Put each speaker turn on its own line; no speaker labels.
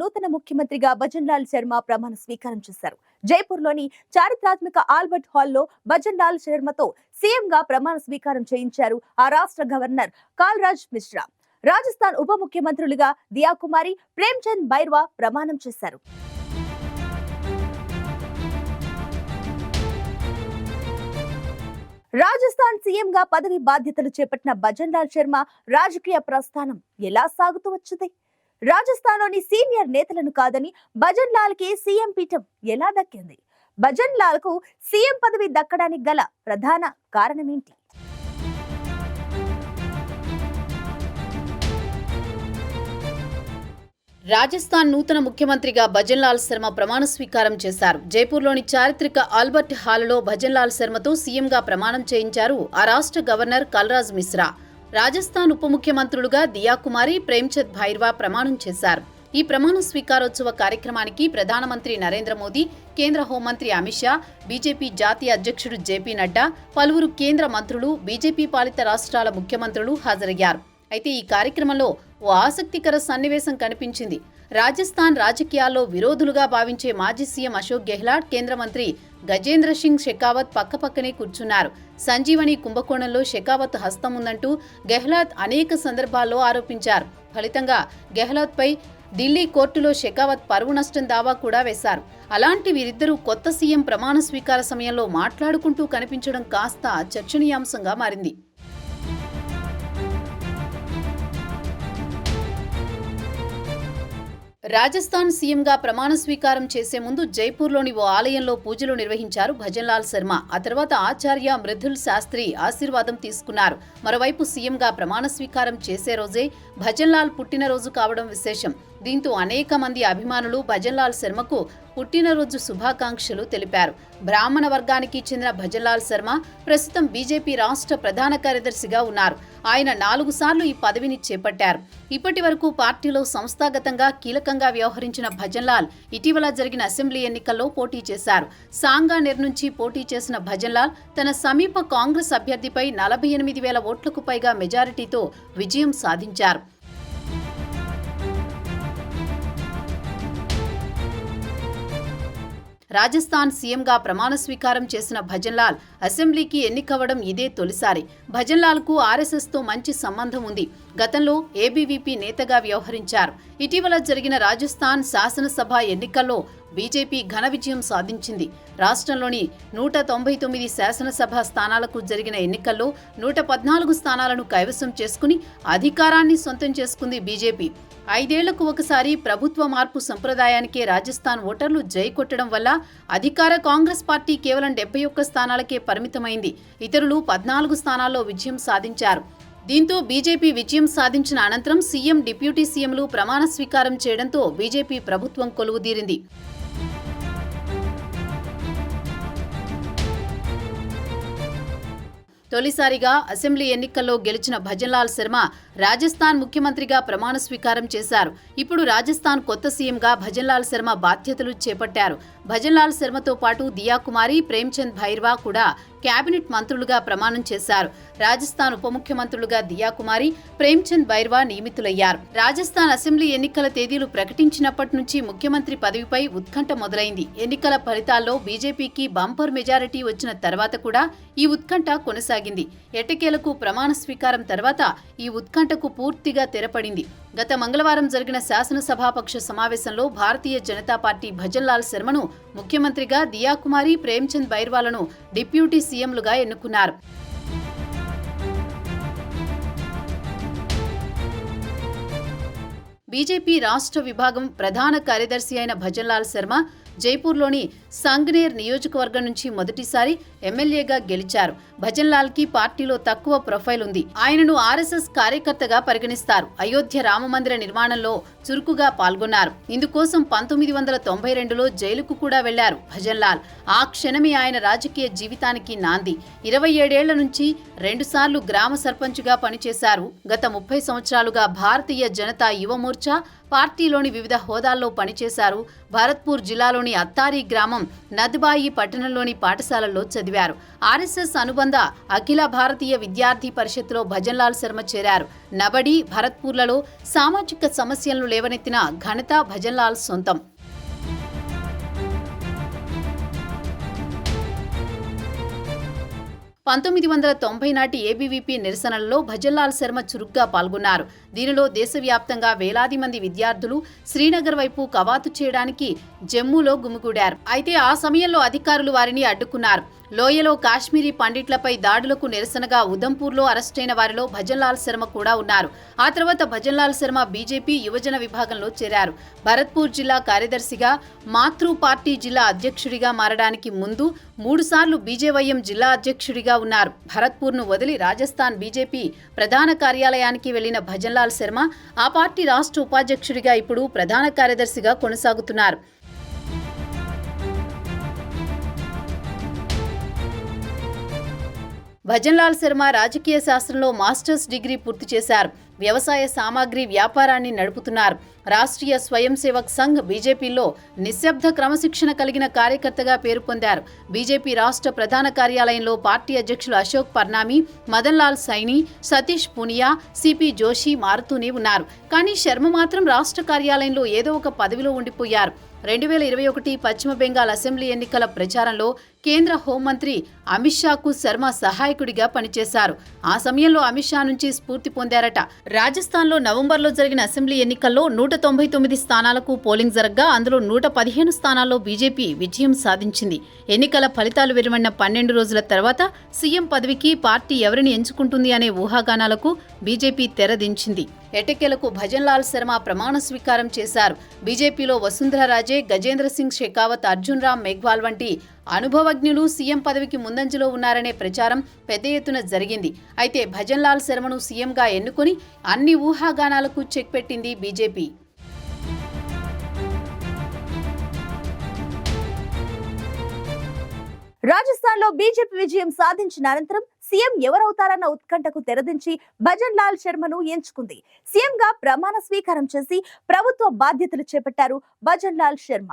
నూతన ముఖ్యమంత్రిగా భజన్ లాల్ శర్మ ప్రమాణ స్వీకారం చేశారు. జైపూర్లోని చారిత్రాత్మక ఆల్బర్ట్ హాల్లో భజన్ లాల్ శర్మతో సీఎంగా ప్రమాణ స్వీకారం చేయించారు ఆ రాష్ట్ర గవర్నర్ కాల్రాజ్ మిశ్రా. రాజస్థాన్ ఉప ముఖ్యమంత్రులుగా దియాకుమారి ప్రేమ్చంద్ బైర్వా ప్రమాణం చేశారు. రాజస్థాన్ సీఎంగా పదవి బాధ్యతలు చేపట్టిన భజన్ లాల్ శర్మ రాజకీయ ప్రస్థానం ఎలా సాగుతూ వచ్చింది? రాజస్థాన్లోని సీనియర్ నేతలను కాదని భజన్ లాల్కి సీఎం పీఠం ఎలా దక్కింది? భజన్ లాల్కు సీఎం పదవి దక్కడానికి గల ప్రధాన కారణమేంటి?
రాజస్థాన్ నూతన ముఖ్యమంత్రిగా భజన్లాల్ శర్మ ప్రమాణ స్వీకారం చేశారు. జైపూర్లోని చారిత్రక ఆల్బర్ట్ హాల్లో భజన్లాల్ శర్మతో సీఎంగా ప్రమాణం చేయించారు ఆ రాష్ట్ర గవర్నర్ కల్రాజ్ మిశ్రా. రాజస్థాన్ ఉప ముఖ్యమంత్రులుగా దియాకుమారి ప్రేమ్చంద్ భైర్వా ప్రమాణం చేశారు. ఈ ప్రమాణ స్వీకారోత్సవ కార్యక్రమానికి ప్రధానమంత్రి నరేంద్ర మోదీ కేంద్ర హోంమంత్రి అమిత్ షా బీజేపీ జాతీయ అధ్యక్షుడు జేపీ నడ్డా పలువురు కేంద్ర మంత్రులు బీజేపీ పాలిత రాష్ట్రాల ముఖ్యమంత్రులు హాజరయ్యారు. అయితే ఈ కార్యక్రమంలో ఓ ఆసక్తికర సన్నివేశం కనిపించింది. రాజస్థాన్ రాజకీయాల్లో విరోధులుగా భావించే మాజీ సీఎం అశోక్ గెహ్లాట్ కేంద్ర మంత్రి గజేంద్ర సింగ్ షెకావత్ పక్కపక్కనే కూర్చున్నారు. సంజీవని కుంభకోణంలో షెకావత్ హస్తం ఉందంటూ గెహ్లాత్ అనేక సందర్భాల్లో ఆరోపించారు. ఫలితంగా గెహ్లాట్పై ఢిల్లీ కోర్టులో షెకావత్ పరువు నష్టం దావా కూడా వేశారు. అలాంటి వీరిద్దరూ కొత్త సీఎం ప్రమాణ స్వీకార సమయంలో మాట్లాడుకుంటూ కనిపించడం కాస్త చర్చనీయాంశంగా మారింది. రాజస్థాన్ సీఎంగా ప్రమాణ స్వీకారం చేసే ముందు జైపూర్లోని ఓ ఆలయంలో పూజలు నిర్వహించారు భజన్లాల్ శర్మ. ఆ తర్వాత ఆచార్య మృదుల్ శాస్త్రి ఆశీర్వాదం తీసుకున్నారు. మరోవైపు సీఎంగా ప్రమాణ స్వీకారం చేసే రోజే భజన్లాల్ పుట్టినరోజు కావడం విశేషం. దీంతో అనేక మంది అభిమానులు భజన్లాల్ శర్మకు పుట్టినరోజు శుభాకాంక్షలు తెలిపారు. బ్రాహ్మణ వర్గానికి చెందిన భజన్లాల్ శర్మ ప్రస్తుతం బీజేపీ రాష్ట్ర ప్రధాన కార్యదర్శిగా ఉన్నారు. ఆయన నాలుగు సార్లు ఈ పదవిని చేపట్టారు. ఇప్పటి వరకు పార్టీలో సంస్థాగతంగా కీలకంగా వ్యవహరించిన భజన్లాల్ ఇటీవల జరిగిన అసెంబ్లీ ఎన్నికల్లో పోటీ చేశారు. సాంగానేర్ నుంచి పోటీ చేసిన భజన్లాల్ తన సమీప కాంగ్రెస్ అభ్యర్థిపై నలభై ఎనిమిది వేల ఓట్లకు పైగా మెజారిటీతో విజయం సాధించారు. రాజస్థాన్ సీఎంగా ప్రమాణ స్వీకారం చేసిన భజన్లాల్ అసెంబ్లీకి ఎన్నికవ్వడం ఇదే తొలిసారి. భజన్లాల్కు ఆర్ఎస్ఎస్తో మంచి సంబంధం ఉంది. గతంలో ఏబీవీపీ నేతగా వ్యవహరించారు. ఇటీవల జరిగిన రాజస్థాన్ శాసనసభ ఎన్నికల్లో బీజేపీ ఘన విజయం సాధించింది. రాష్ట్రంలోని నూట తొంభై తొమ్మిది శాసనసభ స్థానాలకు జరిగిన ఎన్నికల్లో నూట పద్నాలుగు స్థానాలను కైవసం చేసుకుని అధికారాన్ని సొంతం చేసుకుంది బీజేపీ. ఐదేళ్ళకు ఒకసారి ప్రభుత్వ మార్పు సంప్రదాయానికే రాజస్థాన్ ఓటర్లు జై కొట్టడం వల్ల అధికార కాంగ్రెస్ పార్టీ కేవలం డెబ్బై ఒక్క స్థానాలకే పరిమితమైంది. ఇతరులు పద్నాలుగు స్థానాల్లో విజయం సాధించారు. దీంతో బీజేపీ విజయం సాధించిన అనంతరం సీఎం డిప్యూటీ సీఎంలు ప్రమాణ స్వీకారం చేయడంతో బీజేపీ ప్రభుత్వం కొలువుదీరింది. తొలిసారిగా అసెంబ్లీ ఎన్నికల్లో గెలిచిన భజన్లాల్ శర్మ రాజస్థాన్ ముఖ్యమంత్రిగా ప్రమాణ స్వీకారం చేశారు. ఇప్పుడు రాజస్థాన్ కొత్త సీఎంగా భజన్లాల్ శర్మ బాధ్యతలు చేపట్టారు. భజన్లాల్ శర్మతో పాటు దియా కుమారి ప్రేమ్చంద్ భైర్వా కూడా కేబినెట్ మంత్రులుగా ప్రమాణం చేశారు. రాజస్థాన్ ఉప ముఖ్యమంత్రులుగా దియా కుమారి ప్రేమ్చంద్ బైర్వా నియమితులయ్యారు. రాజస్థాన్ అసెంబ్లీ ఎన్నికల తేదీలు ప్రకటించినప్పటి నుంచి ముఖ్యమంత్రి పదవిపై ఉత్కంఠ మొదలైంది. ఎన్నికల ఫలితాల్లో బీజేపీకి బంపర్ మెజారిటీ వచ్చిన తర్వాత కూడా ఈ ఉత్కంఠ కొనసాగింది. ఎట్టకేలకు ప్రమాణ స్వీకారం తర్వాత ఈ ఉత్కంఠ ఉత్కంఠకు పూర్తిగా తెరపడింది. గత మంగళవారం జరిగిన శాసనసభాపక్ష సమావేశంలో భారతీయ జనతా పార్టీ భజన్లాల్ శర్మను ముఖ్యమంత్రిగా దియాకుమారి ప్రేమ్చంద్ బైర్వాలను డిప్యూటీ సీఎంలుగా ఎన్నుకున్నారు. బీజేపీ రాష్ట్ర విభాగం ప్రధాన కార్యదర్శి అయిన భజన్లాల్ శర్మ జైపూర్లోని సంగ్నేర్ నియోజకవర్గం నుంచి మొదటిసారి ఎమ్మెల్యేగా గెలిచారు. భజన్లాల్కి పార్టీలో తక్కువ ప్రొఫైల్ ఉంది. ఆయనను ఆర్ఎస్ఎస్ కార్యకర్తగా పరిగణిస్తారు. అయోధ్య రామమందిర నిర్మాణంలో చురుకుగా పాల్గొన్నారు. ఇందుకోసం పంతొమ్మిది వందల తొంభై రెండులో జైలుకు కూడా వెళ్ళారు భజన్లాల్ ఆ క్షణమే ఆయన రాజకీయ జీవితానికి నాంది. ఇరవై ఏడేళ్ళ నుంచి రెండుసార్లు గ్రామ సర్పంచ్గా పనిచేశారు. గత ముప్పై సంవత్సరాలుగా భారతీయ జనతా యువమోర్చా పార్టీలోని వివిధ హోదాల్లో పనిచేశారు. భరత్పూర్ జిల్లాలోని అత్తారి గ్రామం నద్బాయి పట్టణంలోని పాఠశాలల్లో చదివారు. ఆర్ఎస్ఎస్ అనుబంధ అఖిల భారతీయ విద్యార్థి పరిషత్లో భజన్లాల్ శర్మ చేరారు. నబడి భరత్పూర్లలో సామాజిక సమస్యలను లేవనెత్తిన ఘనత భజన్లాల్ సొంతం. పంతొమ్మిది వందల తొంభై నాటి ఏబీవీపీ నిరసనలలో భజన్లాల్ శర్మ చురుగ్గా పాల్గొన్నారు. దీనిలో దేశవ్యాప్తంగా వేలాది మంది విద్యార్థులు శ్రీనగర్ వైపు కవాతు చేయడానికి జమ్మూలో గుమిగూడారు. అయితే ఆ సమయంలో అధికారులు వారిని అడ్డుకున్నారు. లోయలో కాశ్మీరీ పండిట్లపై దాడులకు నిరసనగా ఉదంపూర్లో అరెస్టైన వారిలో భజన్లాల్ శర్మ కూడా ఉన్నారు. ఆ తర్వాత భజన్లాల్ శర్మ బీజేపీ యువజన విభాగంలో చేరారు. భరత్పూర్ జిల్లా కార్యదర్శిగా మాతృ పార్టీ జిల్లా అధ్యక్షుడిగా మారడానికి ముందు మూడుసార్లు బీజేవైఎం జిల్లా అధ్యక్షుడిగా ఉన్నారు. భరత్పూర్ను వదిలి రాజస్థాన్ బీజేపీ ప్రధాన కార్యాలయానికి వెళ్ళిన భజన్లాల్ శర్మ ఆ పార్టీ రాష్ట్ర ఉపాధ్యక్షుడిగా ఇప్పుడు ప్రధాన కార్యదర్శిగా కొనసాగుతున్నారు. భజన్లాల్ శర్మ రాజకీయ శాస్త్రంలో మాస్టర్స్ డిగ్రీ పూర్తి చేశారు. వ్యవసాయ సామాగ్రి వ్యాపారాన్ని నడుపుతున్నారు. రాష్ట్రీయ స్వయం సేవక్ సంఘ్ బీజేపీలో నిశ్శబ్ద క్రమశిక్షణ కలిగిన కార్యకర్తగా పేరు పొందారు. బీజేపీ రాష్ట్ర ప్రధాన కార్యాలయంలో పార్టీ అధ్యక్షులు అశోక్ పర్నామి మదన్ లాల్ సైని సతీష్ పునియా సిపి జోషి మారుతూనే ఉన్నారు. కానీ శర్మ మాత్రం రాష్ట్ర కార్యాలయంలో ఏదో ఒక పదవిలో ఉండిపోయారు. రెండు వేల ఇరవై ఒకటి పశ్చిమ బెంగాల్ అసెంబ్లీ ఎన్నికల ప్రచారంలో కేంద్ర హోంమంత్రి అమిత్ షాకు శర్మ సహాయకుడిగా పనిచేశారు. ఆ సమయంలో అమిత్ షా నుంచి స్ఫూర్తి పొందారట. రాజస్థాన్లో నవంబర్లో జరిగిన అసెంబ్లీ ఎన్నికల్లో నూట తొంభై తొమ్మిది స్థానాలకు పోలింగ్ జరగగా అందులో నూట పదిహేను స్థానాల్లో బీజేపీ విజయం సాధించింది. ఎన్నికల ఫలితాలు వెలువడిన పన్నెండు రోజుల తర్వాత సీఎం పదవికి పార్టీ ఎవరిని ఎంచుకుంటుంది అనే ఊహాగానాలకు బీజేపీ తెరదించింది. ఎటకెలకు భజన్లాల్ శర్మ ప్రమాణ స్వీకారం చేశారు. బీజేపీలో వసుంధర రాజే గజేంద్ర సింగ్ షెకావత్ అర్జున్ రామ్ మెఘ్వాల్ వంటి అనుభవజ్ఞులు సీఎం పదవికి ముందంజలో ఉన్నారనే ప్రచారం పెద్ద ఎత్తున జరిగింది. అయితే భజన్లాల్ శర్మను సీఎంగా ఎన్నుకొని అన్ని ఊహాగానాలకు చెక్ పెట్టింది బీజేపీ.
రాజస్థాన్లో బీజేపీ విజయం సాధించిన అనంతరం సీఎం ఎవరవుతారన్న ఉత్కంఠకు తెరదించి భజన్ లాల్ శర్మను ఎంచుకుంది. సీఎంగా ప్రమాణ స్వీకారం చేసి ప్రభుత్వ బాధ్యతలు చేపట్టారు భజన్ లాల్ శర్మ.